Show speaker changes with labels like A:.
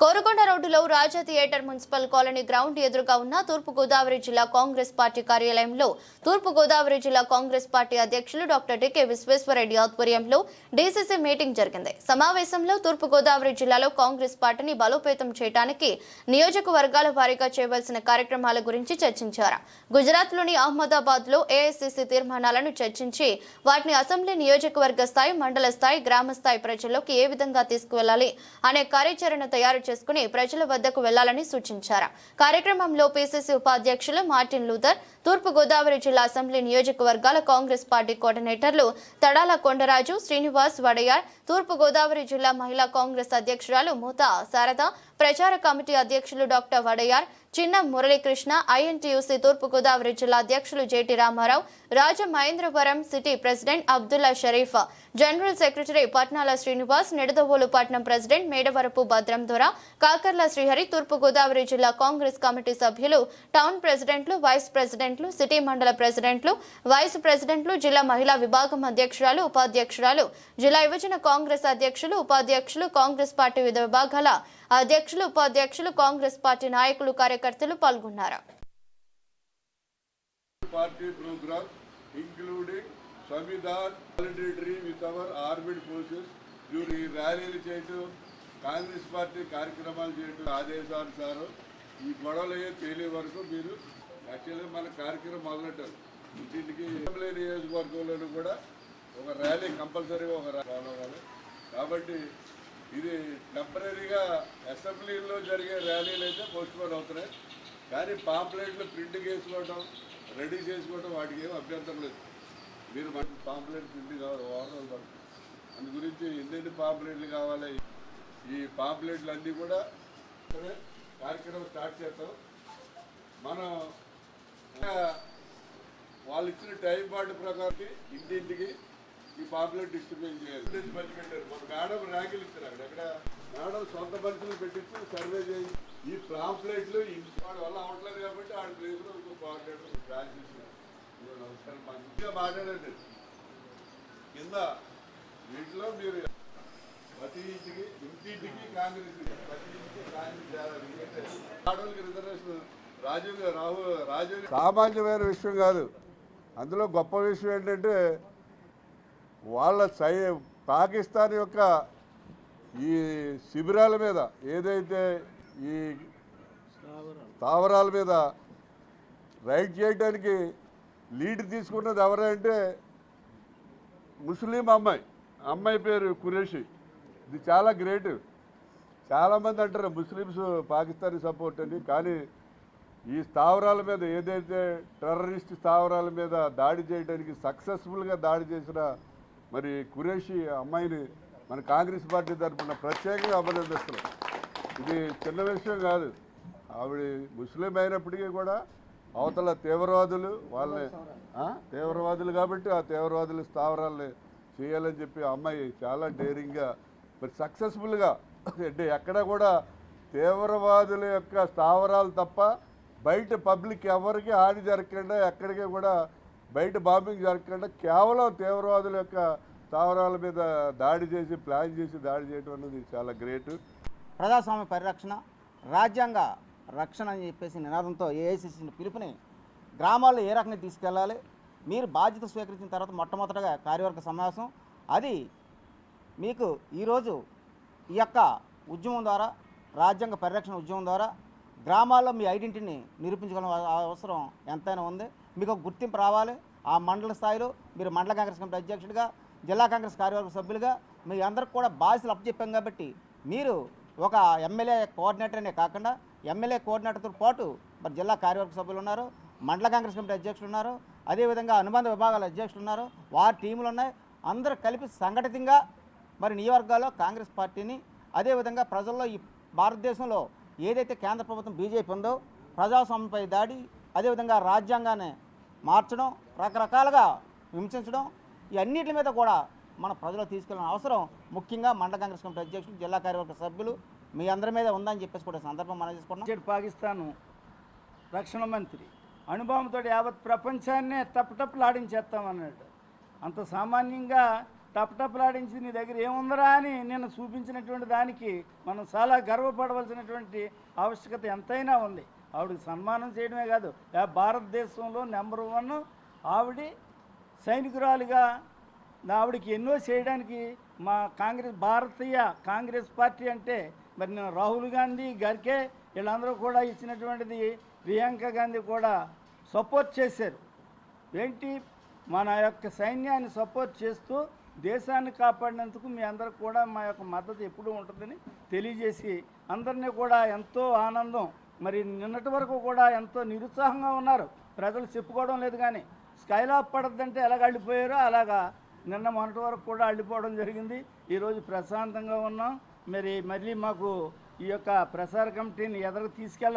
A: కోరుకొండ రోడ్డులో Raja theatre municipal colony ground ఎదురుగా ఉన్న తూర్పు గోదావరి జిల్లా కాంగ్రెస్ పార్టీ కార్యాలయంలో తూర్పు గోదావరి జిల్లా కాంగ్రెస్ పార్టీ అధ్యక్షులు డాక్టర్ డికే విశ్వేశ్వరరెడ్డి ఆధ్వర్యంలో డీసీసీ మీటింగ్ జరిగింది. సమావేశంలో తూర్పు గోదావరి జిల్లాలో కాంగ్రెస్ పార్టీని బలోపేతం చేయడానికి నియోజకవర్గాల వారీగా చేయవలసిన కార్యక్రమాల గురించి చర్చించారు. గుజరాత్లోని అహ్మదాబాద్లో ఏఐసిసి తీర్మానాలను చర్చించి వాటిని అసెంబ్లీ నియోజకవర్గ స్థాయి మండల స్థాయి గ్రామ స్థాయి ప్రజల్లోకి ఏ విధంగా తీసుకువెళ్ళాలి అనే కార్యాచరణ తయారు చేసుకుని ప్రజలు వద్దకు వెళ్ళాలని సూచించారు. కార్యక్రమంలో పిసిసి ఉపాధ్యక్షులు మార్టిన్ లూథర్ తూర్పు గోదావరి జిల్లా అసెంబ్లీ నియోజకవర్గాల కాంగ్రెస్ పార్టీ కోఆర్డినేటర్లు తడాల కొండరాజు శ్రీనివాస్ వడయార్ తూర్పు గోదావరి జిల్లా మహిళా కాంగ్రెస్ అధ్యక్షురాలు మూత శారద ప్రచార కమిటీ అధ్యక్షులు డాక్టర్ వడయార్ చిన్న మురళీకృష్ణ ఐఎన్టీయూసీ తూర్పుగోదావరి జిల్లా అధ్యక్షులు J T Ramarao Rajamahendravaram city president Abdulla Sharif general secretary Patnala Srinivas Nidadavolu పట్నం ప్రెసిడెంట్ మేడవరపు భద్రం దొర కాకర్ల శ్రీహరి తూర్పుగోదావరి జిల్లా కాంగ్రెస్ కమిటీ సభ్యులు టౌన్ ప్రెసిడెంట్లు వైస్ ప్రెసిడెంట్లు సిటీ మండల ప్రెసిడెంట్లు వైస్ ప్రెసిడెంట్లు జిల్లా మహిళా విభాగం అధ్యక్షురాలు ఉపాధ్యక్షురాలు జిల్లా యువజన కాంగ్రెస్ అధ్యక్షులు ఉపాధ్యక్షులు కాంగ్రెస్ పార్టీ వివిధ విభాగాల అధ్యక్షులు ఉపాధ్యక్షులు కాంగ్రెస్ పార్టీ నాయకులు కార్యకర్తలు పాల్గొన్నారు.
B: Party programme including Samvidhan solidarity with our armed forces ఈ ర్యాలీలు చేయటం కాంగ్రెస్ పార్టీ కార్యక్రమాలు చేయటం ఆదేశానుసారం ఈ గొడవలు తేలే వరకు మీరు యాక్చువల్గా మన కార్యక్రమం మొదలెట్టారు ఇంటింటికి అసెంబ్లీ నియోజకవర్గంలోనూ కూడా ఒక ర్యాలీ కంపల్సరీగా ఒక ర్యాలీ కాబట్టి ఇది టెంపరీగా అసెంబ్లీలో జరిగే ర్యాలీలు అయితే పోస్ట్పోన్ అవుతున్నాయి. కానీ పాంప్లెట్లు ప్రింట్ చేసుకోవడం రెడీ చేసుకోవడం వాటికి ఏం అభ్యంతరం లేదు. మీరు మనకి పాంప్లెట్ ప్రింట్ కావాలి వారం పడుతుంది. అందు గురించి ఎన్నెన్ని పాంప్లెట్లు కావాలి ఈ పాంప్లెట్లు అన్నీ కూడా కార్యక్రమం స్టార్ట్ చేస్తాం. మనం వాళ్ళు ఇచ్చిన టైం పాటు ప్రకారం ఇంటింటికి ఈ పాపులర్ డిస్ట్రిబ్యూషన్ చేయాలి మంచి పెట్టారు. మన మేడం ర్యాంకులు ఇస్తారు అక్కడ. ఎక్కడ మేడం సొంత మనుషులు పెట్టించి సర్వే చేయి. ఈ పాంప్లెట్లు వాడి వల్ల అవ్వట్లేదు కాబట్టి ఆడ ప్లేస్లో ఇంకో కోఆర్డినేటర్ ఇదిగో నమస్కారం మంచిగా మాట్లాడండి. కింద వీటిలో మీరు ప్రతి ఇంటికి ఇంటింటికి కాంగ్రెస్ ప్రతి ఇంటికి కాంగ్రెస్ చేయాలి ఎందుకంటే ఆడవాళ్ళకి రిజర్వేషన్ రాజీవ్ రాహుల్ రాజీవ్ సామాన్యమైన విషయం కాదు. అందులో గొప్ప విషయం ఏంటంటే వాళ్ళ సై పాకిస్తాన్ యొక్క ఈ శిబిరాల మీద ఏదైతే ఈ స్థావరాల మీద రైడ్ చేయడానికి లీడ్ తీసుకున్నది ఎవరంటే ముస్లిం అమ్మాయి. అమ్మాయి పేరు కురేషి. ఇది చాలా గ్రేట్. చాలామంది అంటారు ముస్లిమ్స్ పాకిస్తానీ సపోర్ట్ అని. కానీ ఈ స్థావరాల మీద ఏదైతే టెర్రరిస్ట్ స్థావరాల మీద దాడి చేయడానికి సక్సెస్ఫుల్గా దాడి చేసిన మరి కురేషి అమ్మాయిని మన కాంగ్రెస్ పార్టీ తరఫున ప్రత్యేకంగా అభినందిస్తున్నాం. ఇది చిన్న విషయం కాదు. ఆవిడ ముస్లిం అయినప్పటికీ కూడా అవతల తీవ్రవాదులు వాళ్ళని తీవ్రవాదులు కాబట్టి ఆ తీవ్రవాదుల స్థావరాలని చేయాలని చెప్పి ఆ అమ్మాయి చాలా డేరింగ్గా మరి సక్సెస్ఫుల్గా అంటే ఎక్కడ కూడా తీవ్రవాదుల యొక్క స్థావరాలు తప్ప బయట పబ్లిక్ ఎవరికి హాని జరగకుండా ఎక్కడికి కూడా బయట బాంబింగ్ జరగకుండా కేవలం తీవ్రవాదుల యొక్క స్థావరాల మీద దాడి చేసి ప్లాన్ చేసి దాడి చేయడం అనేది చాలా గ్రేట్.
C: ప్రజాస్వామ్య పరిరక్షణ రాజ్యాంగ రక్షణ అని చెప్పేసి నినాదంతో ఏఐసిసి పిలుపుని గ్రామాల్లో ఏ రకంగా తీసుకెళ్ళాలి మీరు బాధ్యత స్వీకరించిన తర్వాత మొట్టమొదటగా కార్యవర్గ సమావేశం. అది మీకు ఈరోజు ఈ యొక్క ఉద్యమం ద్వారా రాజ్యాంగ పరిరక్షణ ఉద్యమం ద్వారా గ్రామాల్లో మీ ఐడెంటిటీని నిరూపించుకోవడం అవసరం ఎంతైనా ఉంది. మీకు ఒక గుర్తింపు రావాలి. ఆ మండల స్థాయిలో మీరు మండల కాంగ్రెస్ కమిటీ అధ్యక్షుడిగా జిల్లా కాంగ్రెస్ కార్యవర్గ సభ్యులుగా మీ అందరికి కూడా బాధ్యతలు అప్పచెప్పాం కాబట్టి మీరు ఒక ఎమ్మెల్యే కోఆర్డినేటర్ అనే కాకుండా ఎమ్మెల్యే కోఆర్డినేటర్తో పాటు మరి జిల్లా కార్యవర్గ సభ్యులు ఉన్నారు మండల కాంగ్రెస్ కమిటీ అధ్యక్షులు ఉన్నారు అదేవిధంగా అనుబంధ విభాగాల అధ్యక్షులు ఉన్నారు వారి టీములు ఉన్నాయి. అందరూ కలిపి సంఘటితంగా మరి నియోజకవర్గాల్లో కాంగ్రెస్ పార్టీని అదేవిధంగా ప్రజల్లో ఈ భారతదేశంలో ఏదైతే కేంద్ర ప్రభుత్వం బీజేపీ ఉందో ప్రజాస్వామ్యంపై దాడి అదేవిధంగా రాజ్యాంగాన్ని మార్చడం రకరకాలుగా హింసించడం ఇవన్నిటి మీద కూడా మన ప్రజలు తీసుకెళ్ళిన అవసరం. ముఖ్యంగా మండల కాంగ్రెస్ కమిటీ అధ్యక్షులు జిల్లా కార్యవర్గ సభ్యులు మీ అందరి మీద ఉందని చెప్పేసి కూడా సందర్భం మనం
D: చేసుకుంటాం పాకిస్తాన్ రక్షణ మంత్రి అనుభవంతో యావత్ ప్రపంచాన్నే తప్పటప్పులాడించేస్తామన్నాడు. అంత సామాన్యంగా టపటపలాడించి నీ దగ్గర ఏముందరా అని నిన్ను చూపించినటువంటి దానికి మనం చాలా గర్వపడవలసినటువంటి ఆవశ్యకత ఎంతైనా ఉంది. ఆవిడకి సన్మానం చేయడమే కాదు భారతదేశంలో నెంబర్ వన్ ఆవిడ సైనికురాలుగా ఆవిడకి ఎన్నో చేయడానికి మా కాంగ్రెస్ భారతీయ కాంగ్రెస్ పార్టీ అంటే మరి నేను రాహుల్ గాంధీ గారికే వీళ్ళందరూ కూడా ఇచ్చినటువంటిది ప్రియాంక గాంధీ కూడా సపోర్ట్ చేశారు. ఏంటి? మన యొక్క సైన్యాన్ని సపోర్ట్ చేస్తూ దేశాన్ని కాపాడినందుకు మీ అందరికి కూడా మా యొక్క మద్దతు ఎప్పుడూ ఉంటుందని తెలియజేసి అందరినీ కూడా ఎంతో ఆనందం మరి నిన్నటి వరకు కూడా ఎంతో నిరుత్సాహంగా ఉన్నారు. ప్రజలు చెప్పుకోవడం లేదు కానీ స్కైలాప్ పడద్దంటే ఎలాగ అల్లిపోయారో అలాగా నిన్న మొన్నటి వరకు కూడా అల్లిపోవడం జరిగింది. ఈరోజు ప్రశాంతంగా ఉన్నాం. మరి మళ్ళీ మాకు ఈ యొక్క ప్రసార కమిటీని ఎదరకు తీసుకెళ్ళాలి.